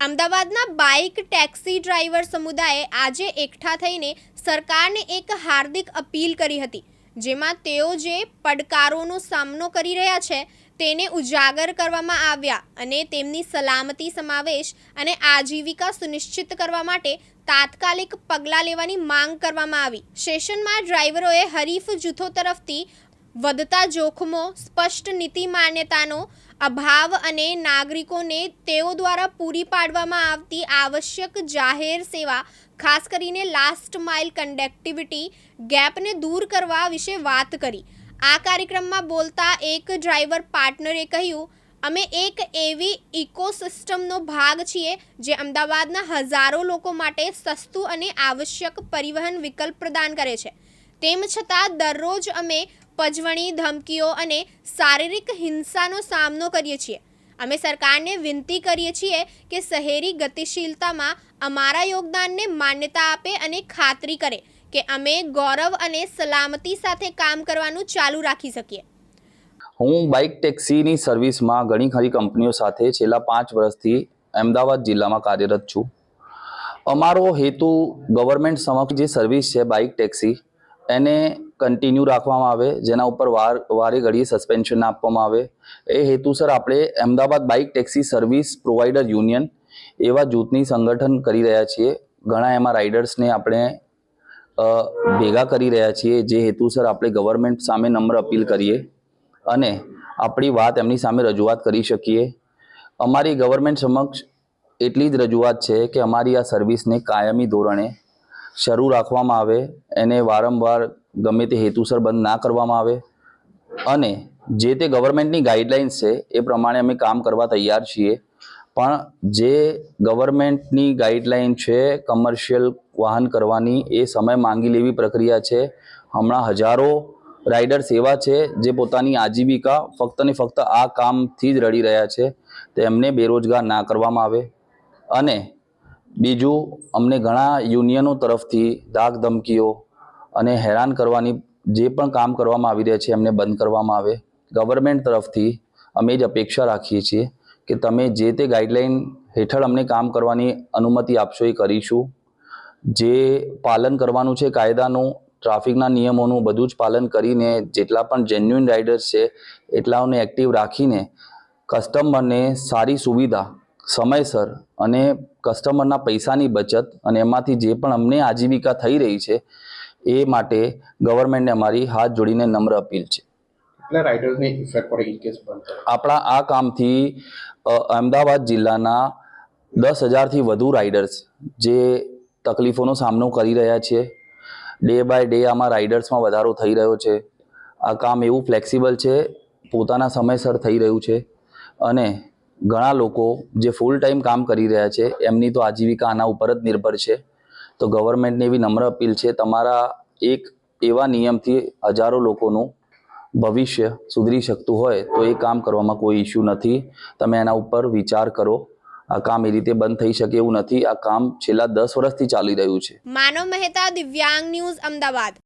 અમદાવાદના bike taxi driver સમુદાયે આજે એકઠા થઈને સરકારને એક હાર્દિક અપીલ કરી હતી, જેમાં તેઓ જે પડકારોનો સામનો કરી રહ્યા છે તેને ઉજાગર કરવામાં આવ્યા અને તેમની સલામતી સમાવેશ અને આજીવિકા સુનિશ્ચિત કરવા માટે તાત્કાલિક પગલાં લેવાની માંગ કરવામાં આવી. સેશનમાં ડ્રાઈવરોએ હરીફ જૂથો તરફથી વધતા જોખમો, સ્પષ્ટ નીતિ માન્યતાનો અભાવ અને નાગરિકોને તેઓ દ્વારા પૂરી પાડવામાં આવતી આવશ્યક જાહેર સેવા, ખાસ કરીને લાસ્ટ માઇલ કન્ડક્ટિવિટી ગેપને દૂર કરવા વિશે વાત કરી. આ કાર્યક્રમમાં બોલતા એક ડ્રાઈવર પાર્ટનરે કહ્યું, અમે એક એવી ઇકોસિસ્ટમનો ભાગ છીએ જે અમદાવાદના હજારો લોકો માટે સસ્તું અને આવશ્યક પરિવહન વિકલ્પ પ્રદાન કરે છે. તેમ છતાં દરરોજ અમે પજવણી, ધમકીઓ અને શારીરિક હિંસાનો સામનો કરીએ છીએ. અમે સરકારને વિનંતી કરીએ છીએ કે શહેરી ગતિશીલતામાં અમારા યોગદાનને માન્યતા આપે અને ખાતરી કરે કે અમે ગૌરવ અને સલામતી સાથે કામ કરવાનું ચાલુ રાખી શકીએ. હું બાઇક ટેક્સીની સર્વિસમાં ઘણી ખરી કંપનીઓ સાથે છેલ્લા પાંચ વર્ષથી અમદાવાદ જિલ્લામાં કાર્યરત છું. અમારો હેતુ ગવર્મેન્ટ સમક્ષ જે સર્વિસ છે બાઇક ટેક્સી, એને કન્ટિન્યુ રાખવામાં આવે, જેના ઉપર વાર, વારે ઘડીએ સસ્પેન્શન આપવામાં આવે. એ હેતુસર આપણે Ahmedabad bike taxi service provider union એવા જૂથની સંગઠન કરી રહ્યા છીએ. ઘણા એમાં રાઇડર્સને આપણે ભેગા કરી રહ્યા છીએ. જે હેતુસર આપણે ગવર્મેન્ટ સામે નમ્ર અપીલ કરીએ અને આપણી વાત એમની સામે રજૂઆત કરી શકીએ. અમારી ગવર્મેન્ટ સમક્ષ એટલી જ રજૂઆત છે કે અમારી આ સર્વિસને કાયમી ધોરણે શરૂ રાખવામાં આવે. એને વારંવાર ગમે તે હેતુસર બંધ ના કરવામાં આવે. અને જે તે ગવર્મેન્ટની ગાઈડલાઇન્સ છે, એ પ્રમાણે અમે કામ કરવા તૈયાર છીએ. પણ જે ગવર્મેન્ટની ગાઈડલાઇન છે કમર્શિયલ વાહન કરવાની, એ સમય માંગી લેવી પ્રક્રિયા છે. હમણાં હજારો રાઇડર્સ એવા છે, જે પોતાની આજીવિકા ફક્ત ને ફક્ત આ કામથી જ રડી રહ્યા છે. તેમને બેરોજગાર ના કરવામાં આવે. અને બીજું, અમને ઘણા યુનિયનો તરફથી ધાક ધમકીઓ અને હેરાન કરવાની જે પણ કામ કરવામાં આવી રહ્યા છે, એમને બંધ કરવામાં આવે. ગવર્મેન્ટ તરફથી અમે જ અપેક્ષા રાખીએ છીએ કે તમે જે તે ગાઈડલાઇન હેઠળ અમને કામ કરવાની અનુમતિ આપશો એ કરીશું. જે પાલન કરવાનું છે, કાયદાનું ટ્રાફિકના નિયમોનું બધું જ પાલન કરીને જેટલા પણ જેન્યુઇન રાઇડર્સ છે, એટલાઓને એક્ટિવ રાખીને કસ્ટમરને સારી સુવિધા, સમયસર અને કસ્ટમરના પૈસાની બચત અને એમાંથી જે પણ અમને આજીવિકા થઈ રહી છે એ માટે ગવર્મેન્ટને અમારી હાથ જોડીને નમ્ર અપીલ છે. આપણા આ કામથી અમદાવાદ જિલ્લાના દસ હજારથી વધુ રાઇડર્સ જે તકલીફોનો સામનો કરી રહ્યા છે. ડે બાય ડે આમાં રાઇડર્સમાં વધારો થઈ રહ્યો છે. આ કામ એવું ફ્લેક્સિબલ છે પોતાના સમયસર થઈ રહ્યું છે અને ઘણા લોકો જે ફૂલ ટાઈમ કામ કરી રહ્યા છે એમની તો આજીવિકા આના ઉપર જ નિર્ભર છે. તો ગવર્મેન્ટને એવી નમ્ર અપીલ છે, તમારા એક એવા નિયમથી હજારો લોકોનું ભવિષ્ય સુધરી શકતું હોય, તો એ કામ કરવામાં કોઈ ઇશ્યુ નથી. તમે એના ઉપર વિચાર કરો. આ કામ એ રીતે બંધ થઈ શકે એવું નથી. આ કામ છેલ્લા દસ વર્ષથી ચાલી રહ્યું છે. માનવ મહેતા દિવ્યાંગ ન્યૂઝ અમદાવાદ.